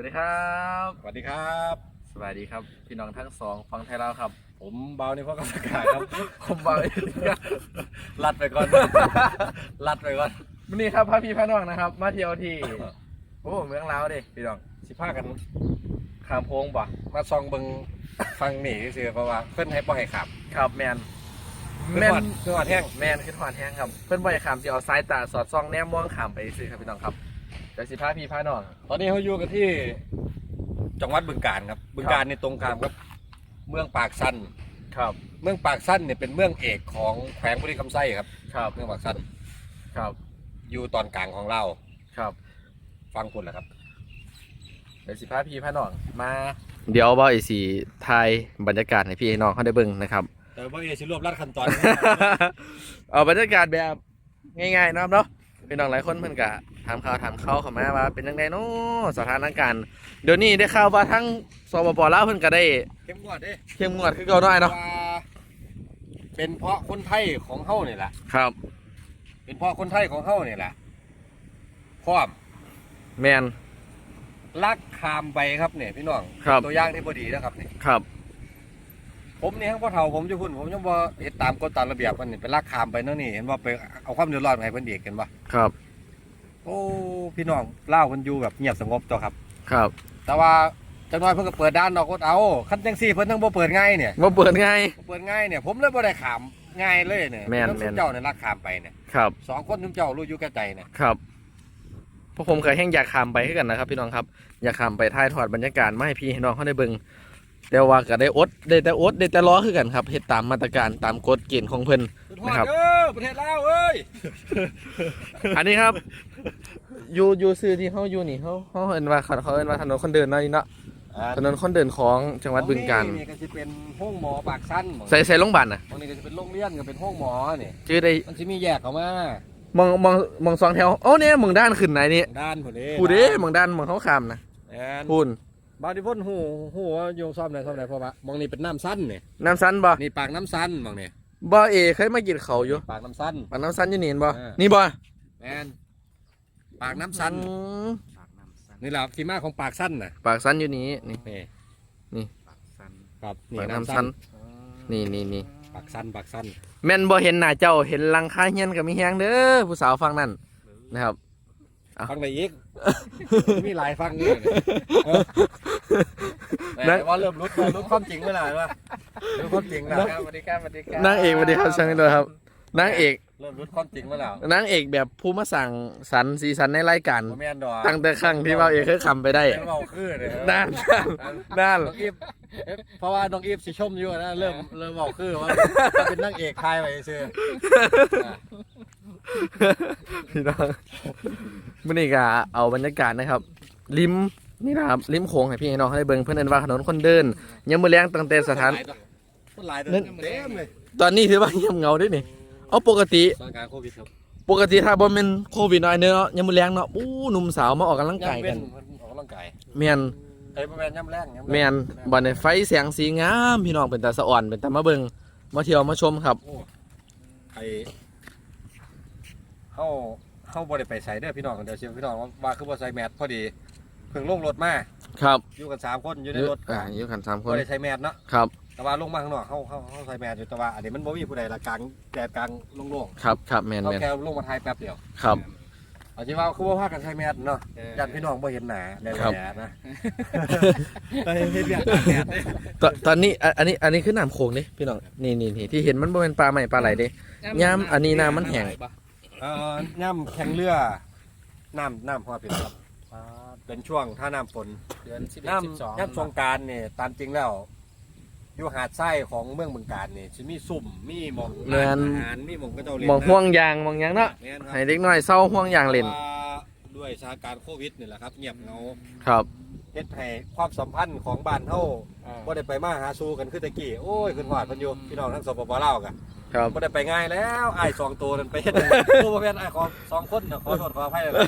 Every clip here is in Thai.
วัสดีครับ สวัสดีครับ สวัสดีครับพี่น้องทั้งสองฟังไทยเราวครับ ผมเบาในพ่อกสกาครับ ผมเบาเองครับลัดไปก่อน ลัดไปก่อนวันนี้ครับพาพี่พาน้องนะครับ มาเที่ยวที่โอ้เมืองลาวดิพี่น้องสิพากันขามโพงบ่มาซองเบิงฟังหนีซื่อๆเพราะว่าเพิ่นให้ปล่อยให้ขับครับแมนแม่นคือว่าแท่งแมนคือถอนแห้งครับ เพื่อนบ่อยขามจะเอาสายตาสอดส่องแนมมองขามไปซื้อครับพี่น้องครับ เดี๋ยวสิพาพี่พาน้องตอนนี้เขาอยู่กันที่จังหวัดบึงกาฬครับ บึงกาฬในตรงข้ามกับ เมืองปากสันครับ เมืองปากสันเนี่ยเป็นเมืองเอกของแขวงบุรีคำไส้ครับ ครับ เมืองปากสันครับ อยู่ตอนกลางของเราวครับฟังคุณแหละครับเดี๋ยวสิพาพี่พาน้องมา เดี๋ยวบ่อยสีไทยบรรยากาศให้พี่ให้น้องเขาได้เบิ่งนะครับ แต่ว่าเอสิรวบรัดขั้นตอน เอาบรรยากาศแบบง่ายๆเนาะครับเนาะ พี่น้องหลายคนเพิ่นกะถามข่าวถามเขาเข้ามาว่า เป็นยังไงเนาะสถานการณ์เดี๋ยวนี้ได้ข่าวว่าทั้งสปปลาวเพิ่นก็ได้เข้มงวดเด้เข้มงวดคือเก่าหน่อยเนาะว่าเป็นเพราะคนไทยของเฮานี่แหละครับ เป็นเพราะคนไทยของเฮานี่แหละพร้อมแมนลักคามไปครับเนี่ยพี่น้องครับตัวอย่างที่พอดีนะครับนี่ครับ ผมนี่ทั้งพ่อเฒ่าผมจะพูดผมยังบ่เฮ็ดตามกฎตามระเบียบมันนี่ไปลักคามไปเนาะนี่เห็นว่าไปเอาความเดือดร้อนมาให้เพิ่นเด็กกันบ่ครับ โอ้พี่น้องเล่าวเพิ่นอยู่แบบเงียบสงบตัวครับ ครับ แต่ว่าจังน้อยเพิ่นก็เปิดด้านดอกกดเอาคันจังซี่เพิ่นต้องบ่เปิดง่ายเนี่ยว่าเปิดง่ายบ่เปิดง่ายเนี่ย ผมเลยบ่ได้ขามง่ายเลยเนี่ยแม่นต้องแม่น เจ้าเนี่ยลักคามไปเนี่ยครับ สองคนทุกเจ้ารู้อยู่แก่ใจเนี่ยครับพวกผมเคยแห้งอยากขามไปคือกันนะครับ พี่น้องครับ อยากขามไปถ่ายทอดบรรยากาศมาให้พี่ให้น้องเขาได้เบิ่ง แต่ว่าก็ได้อดได้แต่อดได้แต่รอคือกันครับเฮ็ดตามมาตรการตามกฎเกณฑ์ของเพิ่นนะครับเออประเทศลาวเอ้ยอันนี้ครับอยู่อยู่ซื้อที่เขาอยู่นี่เขาเขาเอิ้นว่าเขาเขาเอิ้นว่าถนนคนเดินเนาะนี่เนาะถนนคนเดินของจังหวัดบึงกาฬนี่ก็จะเป็นห้องหมอปากสั้นหมองใส่ใส่โรงพยาบาลน่ะบางนี้ก็จะเป็นโรงเรียนก็เป็นห้องหมอนี่ชื่อได้มันจะมีแยกออกมามองมองมองสองแถวโอ้เนี่ยมองด้านขึ้นไหนนี่ด้านผู้นี้ผู้เด้มองด้านมองเขาขามนะแอนพูน บางที่พ่นหูหูว่าโยงซ่อมไหนซ่อมไหนเพราะว่ามองนี่เป็นน้ำสั้นนี่น้ำซันบ่นี่ปากน้ำสั้นมองนี่บ่เอเคยมากินเขาวอยู่ปากน้ำสั้น ปากน้ำซันอยู่นี่เห็นบ่เออ นี่บ่แมนปากน้ำสั้นอืมนี่แหละที่มาของปากสั้นน่ะปากซันอยู่นี่นี่ นี่นี่ครับนี่ปากน้ำน้ำซัสั้นนนี่นี่นี่ปากสั้นปากสั้นแม่นบ่เห็นหน้าเจ้าเห็นหลังคาเฮียนก็มีแฮงเด้อผู้สาวฟังนั่นนะครับ อะฟังไปอีก มีหลายฟังนี่เออแต่ว่าเริ่มรู้รู้ความจริงเมื่อไหร่วะรู้ความจริงแล้วสวัสดีครับสวัสดีครับนางเอกสวัสดีครับช่างนี้เลยครับนางเอกเริ่มรู้ความจริงเมื่อไหร่นางเอกแบบผู้มาสั่งสรรค์สีสันในรายการผมแม่นดอกตั้งแต่ครั้งที่ว่าเอกเคยคำไปได้เมาคือเลยนั่นนั่นนั่น น้องอีฟเอ๊ะเพราะว่าน้องอีฟสิชมอยู่นะเริ่มเริ่มเมาคือว่าเป็นนางเอกทายไปซื้อพี่น้อง มื่อนี้ก็เอาบรรยากาศนะครับ ริมนี่นะครับริมโขงให้พี่ให้น้องให้เบิ่งเพื่อนเอิ้นว่าถนนคนเดินยังมือแรงตั้งแต่สถาน คนหลายตัวนั่น เต็มเลยตอนนี้ถือว่าเงียบเหงาด้วยนี่เอาปกติ สถานการณ์โควิดครับปกติถ้าบ่แม่นโควิดน้อยเนาะยังมือแรงเนาะอู้หนุ่มสาวมาออกกำลังกายย่ำเว้กันนมันออกกำลังกายแม่นเอ้ยบ่แม่นย่ำแรงย่ำรงแม่นบ่ในไฟแสงสีงามพี่น้องเป็นตาสะอ่อนเป็นตามาเบิ่งมาเที่ยวมาชมครับโอ้ไอเฮา เฮาบ่ได้ไปใส่เด้อพี่น้องเดี๋ยวเชียวพี่น้องว่าว่าคือบ่ใส่แมสพอดีเพิ่งลงรถมาครับอยู่กันสามคนอยู่ในรถอ่าอยู่กันสามคบ่นได้ใส่แมสเนาะครับ แต่ว่าลงมาข้างนอกเฮาเฮาเฮาใส่แมสอยู่แต่ว่าอันนี้มันบ่มีผู้ใดละกลางแดดกลางโล่งครับครับแม่ๆนเขาแม่นแค่ลงมาถ่ายแป๊บเดียวครับเอาจริงว่าคือบ่พากันใส่แมสเนาะญาติพี่น้องบ่เห็นหน้าแดดครับแดดนะเฮ้ยเฮ็ดเวียกตากแดดเด้ตอนตอนนี้อะอันนี้อันนี้คือน้ำโขงเด้พี่น้องนี่นี่นี่ที่เห็นมันบ่เป็นปลาใหม่ปลาไหลเด้ย้ำอันนี้น้ำมันแห้ง เอ่อย่ำแข่งเรือน้ำน้ำพอเป็นครับ เป็นช่วงถ้าน้ำฝนเดือนสิบน้สิบสองำย่ำสงกรารเนี่ยตามจริงแล้วอยู่หาดไส้ของเมืองบึงการนี่จะมีสุ่มมีหมองแม่นอาหารมีหมองกระเจ้าเล่นมองห่วงยางมองหยังเนาะแม่นครับ ให้เด็กน้อยเศร้าห่วงยางเล่นว่าด้วยสถานการณ์โควิดนี่แหละครับ เงียบเหงาครับเฮ็ดให้ความสัมพันธ์ของบ้านเฮาบ่ได้ไปมาหาสู่กันคือแตะกี้โอ้ยขึ้นหอดเพันอยู่พี่น้องทั้งสปปลาวกัน ครับ บ่ได้ไปง่ายแล้วไอ้ายสองตัวนั่นไปเฮ็ดตัวบ่แม่นไอ้ายของสองคนน่ะขอโทษขออภัยเลยล่ะ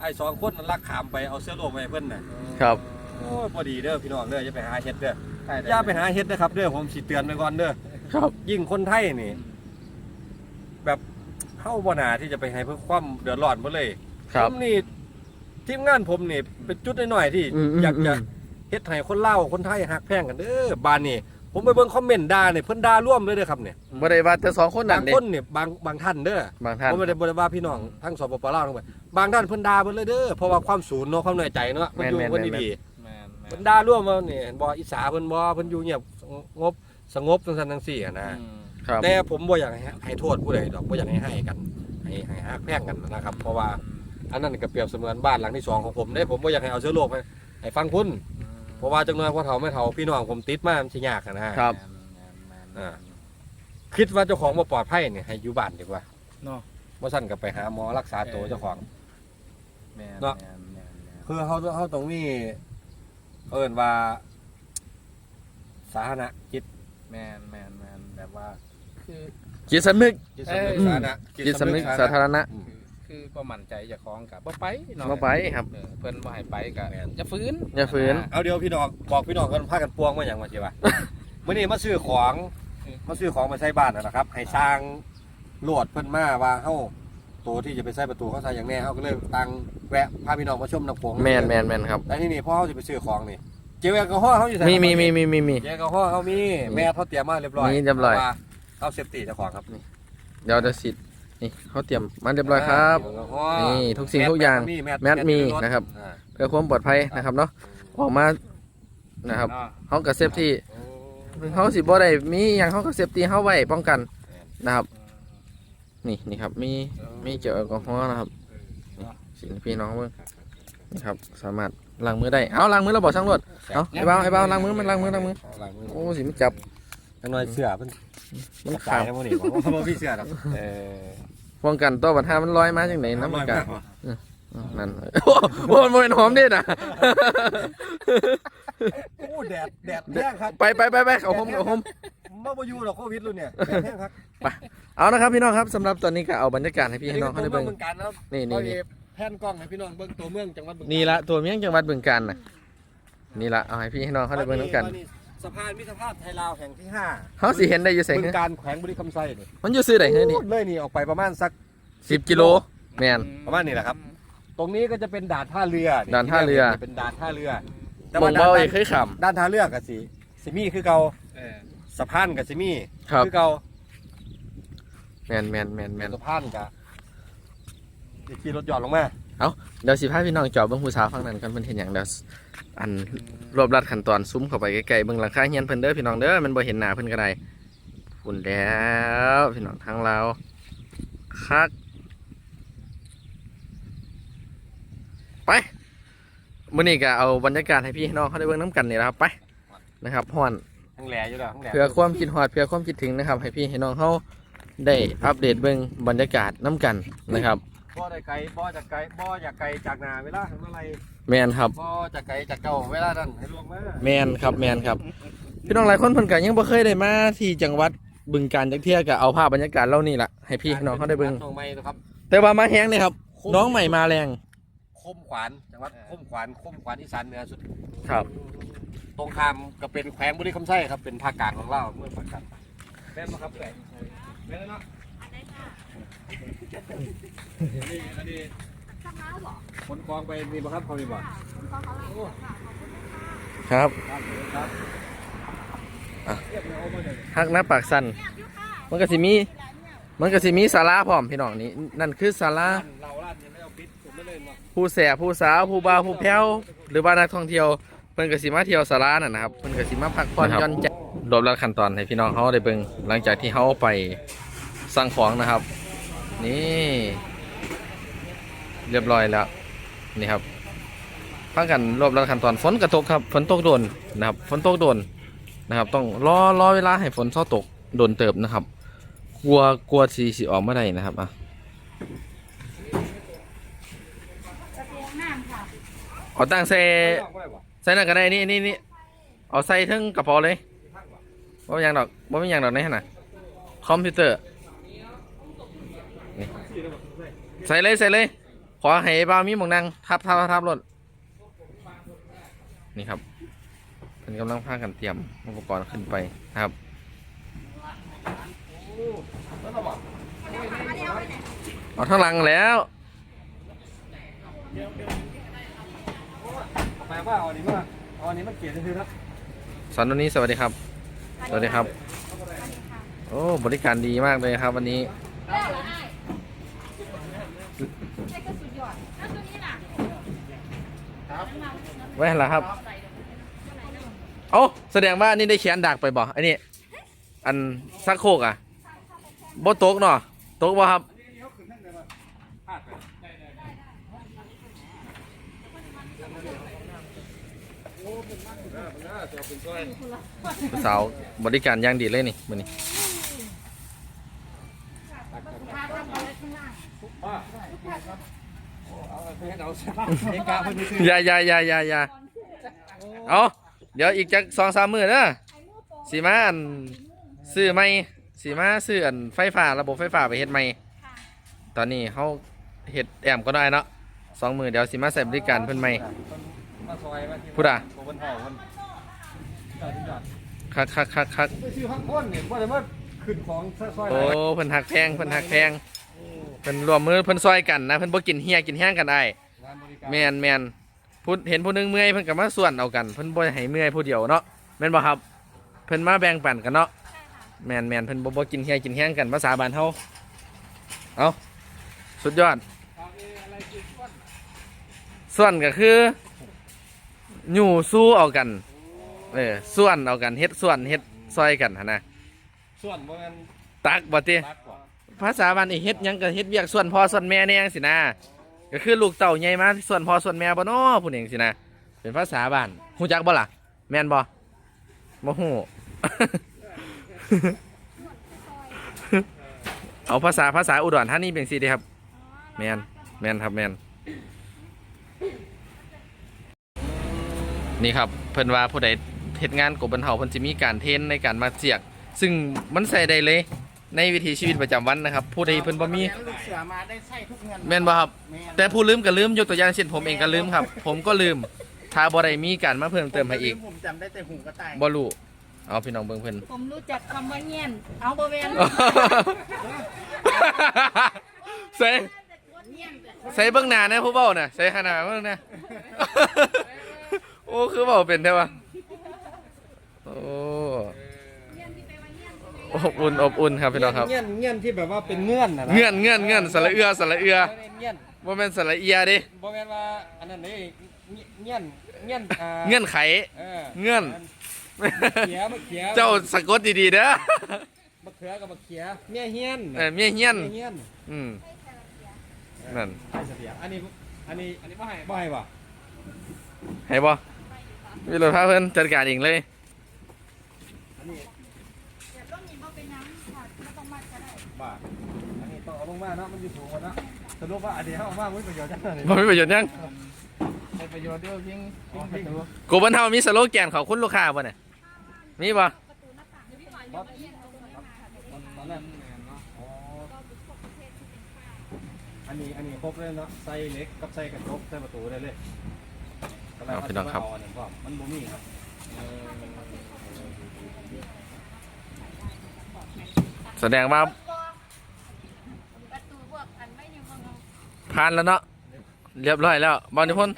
ไอ้ายสองคนนั่นลักขามไปเอาเสื้อโลมมาให้เพิ่นน่ะครับ โอ้ยพอดีเด้อพี่น้องเด้ออย่าไปหาเฮ็ดเด้ออย่าไปหาเฮ็ดนะครับเด้อผมสิเตือนไว้ก่อนเด้อครับ ยิ่งคนไทยนี่ แบบเฮาบ่น่าที่จะไปให้เพื่อความเดือดร้อนเพิ่นเลยครับ ผมนี่ทีมงานผมนี่เป็นจุดหน่อยๆที่ อืมอืมอยากจะอืม เฮ็ดให้คนเล่าวคนไทยหักแพงกันเด้อบ้านนี่ ผมไปเบิ่งคอมเมนต์ด่าเนี่ยเพิ่นด่าร่วมเลยเด้อครับเนี่ยบ่ได้ว่าแต่สองคนนั่บานงเด้คนเนี่ยบางบางท่านเด้อบางท่านผมไม่ได้บ่ได้ว่าพี่น้องทั้งสปปลาวทั้งหมดบางท่านเพิ่นด่าเพิ่นเลยเด้อเพราะว่าความสูญเนาะความเหนื่อยใจเนาะเพิ่นอยู่แม่นๆเพิ่นแม่นๆดีแม่นๆแม่เพิ่นนด่าร่วมมาเนี่ยเห็นบ่อิสาเพิ่นบ่เพิ่นอยู่เงียบงบสงบจังซั่นจังซี่อะนะ อืม ครับแต่ผมบ่อยากให้ให้โทษผู้ใดดอกบ่อยากให้ให้กัน ให้ให้ฮักแพงกันนะครับ เพราะว่าอันนั้นก็เปรียบเสมือนบ้านหลังที่สองของผมเด้ผมบ่อยากให้เอาเชื้อโรคไปให้ฟังคุณ เพราะว่าจังน้อยพ่อเฒ่าแม่เฒ่าพี่น้องผมติดมามันสิยากอะนะครับแม่นแม่นอ่า คิดว่าเจ้าของบ่ปลอดภัยเนี่ยให้อยู่บ้านดีกว่าเนาะ บ่ซั่นก็ไปหาหมอรักษาตัวเจ้าของแม่นเนาะแม่นแม่นแม่นคือเฮาเฮาต้องมีเอิ้นว่า สาธารณจิตแม่นแม่นแม่นแบบว่า คือจิตสำนึก จิตสำนึกเออ สาธารณะจิตสำนึกสาธารณะ อืม คือบ่มั่นใจเจ้าของก็บ่ไปเนาะบ่ไปครับ เออเพิ่นบ่ให้ไปก็แม่นจะฟื้นอย่าฝืน เอาเดี๋ยวพี่น้องบอกพี่น้องกันพากันปวงมาอย่างว่าสิวะ มื่อนี้มาซื้อของมาซื้อของมาใช้บ้านนะนะครับ ให้สร้างโหลดเพิ่นมาว่าเฮาตัวที่จะไปใส่ประตูเขาใส่อย่างแน่เฮาก็เลยตังแวะพาพี่น้องมาชมน้ำโขงแมนแมนแมนครับแต่ที่นี่พอเฮาจะไปซื้อของนี่เจลแอลกอฮอล์เฮาอยู่ใส่มีมีมีมีมีมี เจลแอลกอฮอล์เฮามีแม่เขาเตรียมมาเรียบร้อยมีเรียบร้อยพาะว่าเฮาเซฟตี้เจ้าของครับนี่เดี๋ยวจะสิ นี่เขาเตรียมมาเรียบร้อยครับเจลแอลกอฮอล์นี่ทุกสิ่งทุกอย่างแมสมีนะครับอ่าเพื่อความปลอดภัยนะครับเนาะออกมานะครับเนาะเขากับเซฟที่โอ้เขาสิบ่ได้มีอย่างเขากับเซฟตี้เขาไว้ป้องกันนะครับ นี่นี่ครับมีมีเจลแอลกอฮอล์นะครับนี่สิ่งที่พี่น้องเบิ่งนี่ครับสามารถล้างมือได้เอาล้างมือแล้วบอกช่างรถเอาไอ้บ้าวไอ้บ้าวล้างมือมันล้างมือล้างมือล้างมือโอ้สิมันจับจังหน่อยเสื้อเพิ่นมันขาขายวให้บ่นี่บ่บ่มีเสื้อดอกเออ ป้องกันตัวปัญหามันลอยมาจังไหนน้ำมันกักดนั่นโอ้โหมันบ่เป็นหอมเด้นะโอ้แดดแดดแห้งครับไปไปไปไปเขาหอมเขาหอมมาบ่อยู่ดอกโควิดแล้วเนี่ยแดดแห้งครับเอานะครับพี่น้องครับสำหรับตอนนี้ก็เอาบรรยากาศให้พี่ให้น้องเขาได้เบิ่งเมืองการนะครับนี่นี่นี่แผ่นกล้องให้พี่น้องเบิ่งตัวเมืองจังหวัดบึงกาฬนี่ละตัวเมียงจังหวัดบึงกาฬนะนี่ละเอาให้พี่ให้น้องเขาได้เบิ่งน้ำกันวั สะพานมิตรภาพไทยลาวแห่งที่ห้าเขาสิเห็นได้อยู่แสงบึงการแขวงบุรีคำไซนี่มันอยู่ซื้อไหนเฮ้ยนี่เลยนี่ออกไปประมาณสักสิบกิโลแมนประมาณนี้แหละครับ ตรงนี้ก็จะเป็นด่านท่าเรือด่านท่าเรือเป็นด่านท่าเรือแต่มว่าองด่าเบานอีกเคยขด้านท่าเรือกับสิสิมีคือเก่าเออสะพานกับสิมีำครับคือเก่าแมนแมนแมนแมนสะพานกับสิขี่รถหย่อนลงมาเดี๋ยวสิพาพี่น้องจอดเบิ่งผู้สาวฟังนั้นกันเพิ่นเห็นอย่างเดี๋ยว อันรวบรัดขั้นตอนซุ้มเข้าไปใกลๆเบิ่งหลังคาเฮียนเพิ่นเด้อพี่น้องเด้อมันบ่เห็นหน้าเพิ่นก็ได้ฝุ่นแล้วพี่น้องทางเราคักไปมื้อนี้ก็เอาบรรยากาศให้พี่น้องเขาได้เบิ่งน้ำกันนี่แหละครับไปนะครับฮ้อนทั้งแหล่อยู่แล้วทั้งแหล่เพื่อความคิดฮอดเพื่อความคิดถึงนะครับ ให้พี่ให้น้องเขาได้อัปเดตเบิ่งบรรยากาศน้ำกันนะครับบ่ได้ไกลบ่จากไกลบ่อยากไกลจากนาเวลาทำอะไร แมนครับบ่จากไกลจากเก่าเวลานั้นให้ลงมาแมนครับแมนครับ พี่น้องหลายคนเพิ่นก็ยังบ่เคยได้มาที่จังหวัดบึงกาฬจักเที่ยก็เอาภาพบรรยากาศเล่านี่ล่ะให้พี่ให้น้องเขาได้เบิ่งน้องใหม่นะครับ แต่ว่ามาแฮงนี่ครับ น้องใหม่มาแรงคมขวานจังหวัดคมขวานคมขวานอีสานเหนือสุดครับ ตรงข้ามก็เป็นแขวงบุรีคำไส้ครับเป็นภาคกลางของเราเมื่อปักกันแม่นบ่ครับแม่นแม่นเนาะนี่อันนี้ คนกองไปมีบ่ครับเขามีบ่ครับครับครับอะเรียกเอามาเลยฮักหน้าปากสั่นมันก็สิมีมันก็สิมีศาลาพร้อมพี่น้องนี่นั่นคือศาลาเราลาดยังไม่เอาปิดผมไม่เล่นมาผู้แสบผู้สาวผู้บ่าวผู้แพ้วหรือว่านักท่องเที่ยวเพิ่นก็สิมาเที่ยวศาลานั่นนะครับเพิ่นก็สิมาพักผ่อนหย่อนใจรวบรัดขั้นตอนให้พี่น้องเขาได้เบิ่งหลังจากที่เขาไปสั่งของนะครับ นี่ เรียบร้อยแล้วนี่ครับพักกันรวบรัดขั้นตอนฝนกระตกครับฝนตกโดนนะครับฝนตกโดนนะครับ ต้องรอรอเวลาให้ฝนเศร้าตกโดนเติบนะครับ กลัวกลัวสีสีออกมาได้นะครับอะเอาตั้งใส่เอาบ่ได้บ่ใส่นั่นก็ได้นี่นี่นี่เอาใส่ทั้งกระเป๋าเลยว่าเป็นหยังดอกว่าเป็นหยังดอกในขนาดคอมพิวเตอร์ใส่เลยใส่เลย ขอให้บ่าวมีหมองนั่งทับทับทับทับรถนี่ครับเพิ่นกำลังพากันเตรียมอุปกรณ์ขึ้นไปนะครับเอาเท่าหลังแล้วหมายว่าเอาอันนี้มาเอาอันนี้มันเกลียดคือนะสอนวันนี้สวัสดีครับ สวัสดีครับสวัสดีค่ะโอ้บริการดีมากเลยครับวันนี้ แล้วเหรอไอ้ไอ้ก็สุดยอดแล้วตัวนี้ล่ะ ครับไว้หันละครับโอ้แสดงว่านี่ได้เขียนดักไปบ่อันนี้ อันซักโคกอะบ่ตกเนาะตกบ่ครับสาวบริการย่างดีเลยนี่มือนี้เอกาเพิ่นซื้ออย่าอย่าอย่าอย่าอย่าเอาเดี๋ยวอีกจักสองสามมื้อเด้อสีมาอันซื้อใหม่สีมาซื้ออันไฟฟ้าระบบไฟฟ้าไปเฮ็ดใหม่ตอนนี้เฮาเฮ็ดแอมก็ได้เนาะสองมื้อเดี๋ยวสิมาใส่บริการเพิ่นใหม่พูดอะโบนเฮาเพิ่นจอดจอดคักคักคักคักโอ้เพิ่นหักแพงเพิ่นหักแพง เพิ่นรวมมือเพิ่นซอยกันนะเพิ่นบ่กินเฮียกินแห้งกันได้งานบริการแมนแมนพูดเห็นผู้หนึงเมื่อยเพิ่นก็มาส่วนเอากันเพิ่นบ่ให้เมื่อยผู้เดียวเนาะแม่นบ่ครับเพิ่นมาแบ่งปันกันเนาะแมนแมนเพิ่นบ่บ่กินเฮียกินแห้งกันภาษาบ้านเฮาเอาสุดยอดส่วนก็คืออยู่สู้เอากันเออส่วนเอากันเฮ็ดส่วนเฮ็ดซอยกันหั่นนะส่วนบ่แม่นตักบ่ติรักกว่า ภาษาบ้านนี่เฮ็ดหยังก็เฮ็ดเวียกส่วนพ่อส่วนแม่แน่จังสินะก็คือลูกเต่าใหญ่มาส่วนพ่อส่วนแม่บ่น้อผู้นี้จังสินะเป็นภาษาบ้านฮู้จักบ่ล่ะ แม่นบ่บ่ฮู้ เอาภาษาภาษาอุดรธานีเป็นสิเด้ครับ แม่นแม่นครับแม่นนี่ครับเพิ่นว่าผู้ใดเฮ็ดงานกบบันเทาเพิ่นสิมีการเทรนในการมาเจียก ซึ่งมันใส่ได้เลย ในวิถีชีวิตประจำวันนะครับ ผู้ใดเพิ่นบ่มี ลูกเสือมาได้ใส่ทุกเงินแม่นบ่ครับ แต่ผู้ลืมก็ลืมยกตัวอย่างเช่นผมเองก็ลืมครับ ผมก็ลืมถ้าบ่ได้มีการมาเพิ่มเติมให้อีกผมจำได้แต่หูกระต่ายบ่รู้เอาพี่น้องเบิ่งเพิ่น ผมรู้จักคำว่าเงียน เอาบริเวณใส่ใส่เบิ่งหน้านะผู้เว้าน่ะใส่ขนาดเบิ่งนะโอ้คือเว้าเป็นได้ปะโอ้ อบอุ่นอบอุ่นครับพี่น้องครับ เงี้ยนเงี้ยนที่แบบว่าเป็นเงื่อนนะนะเงื่อนเงื่อนเงื่อนสระเอือสระเอือเงี้ยนบ่แม่นสระเอียเดิบ่แม่นว่าอันนั้นนี่เงี้ยนเงี้ยนอ่าเงื่อนไข เออเงื่อน เขียมะเขียเจ้าสะกดดีๆเด้อมะเขือกับมะเขียเมียเฮียนเออเมียเฮียนเฮียนอืมนั่นไอ้เสียอันนี้อันนี้อันนี้บ่ให้บ่ให้ป่ะให้บ่มีรถพาเพิ่นจัดการเองเลย อันนี้ เดี๋ยวต้องมีบ่เป็นน้ำค่ะไม่ต้องมัดก็ได้ บ่าอัน นี้ต้องเอาลงมาเนาะมันอยู่สูงกว่าเนาะสรุปว่าอันนี้เอามาไม่ประโยชน์จังเลยบ่มีประโยชน์ยังเป็นประโยชน์เดียวจริงจริงประตูกูบันเทามีสโลแกนของคุณลูกค้าบ่เนี่ยมีบ่ตอนแรกอ๋ออันนี้อันนี้ครบเลยเนาะไส้เล็กกับไส้กระจกไส้ประตูได้เลยก็เลยเอาพี่น้องครับเาอันนั้นพร้อมมันบ่มีครับแสดงว่า ประตูพวกอันไม่ยังคง ผ่านแล้วเนาะเรียบร้อยแล้วบอลนิพนธ์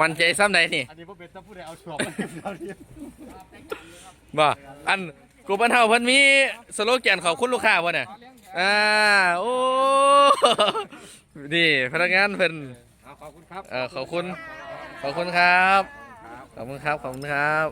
มันใจซ้ำใดนี่อันนี้บ่เป็นถ้าผู้ใดเอาชอบมันเอาเดียวบ่อันกูบันเทาเพิ่นมีสโลแกนของคุณลูกค้าบ่เนี่ยอ่าโอ้นี่พนักงานเพิ่นเอาขอบคุณครับเออขอบคุณ ขอบคุณครับ ขอบคุณครับ ขอบคุณครับ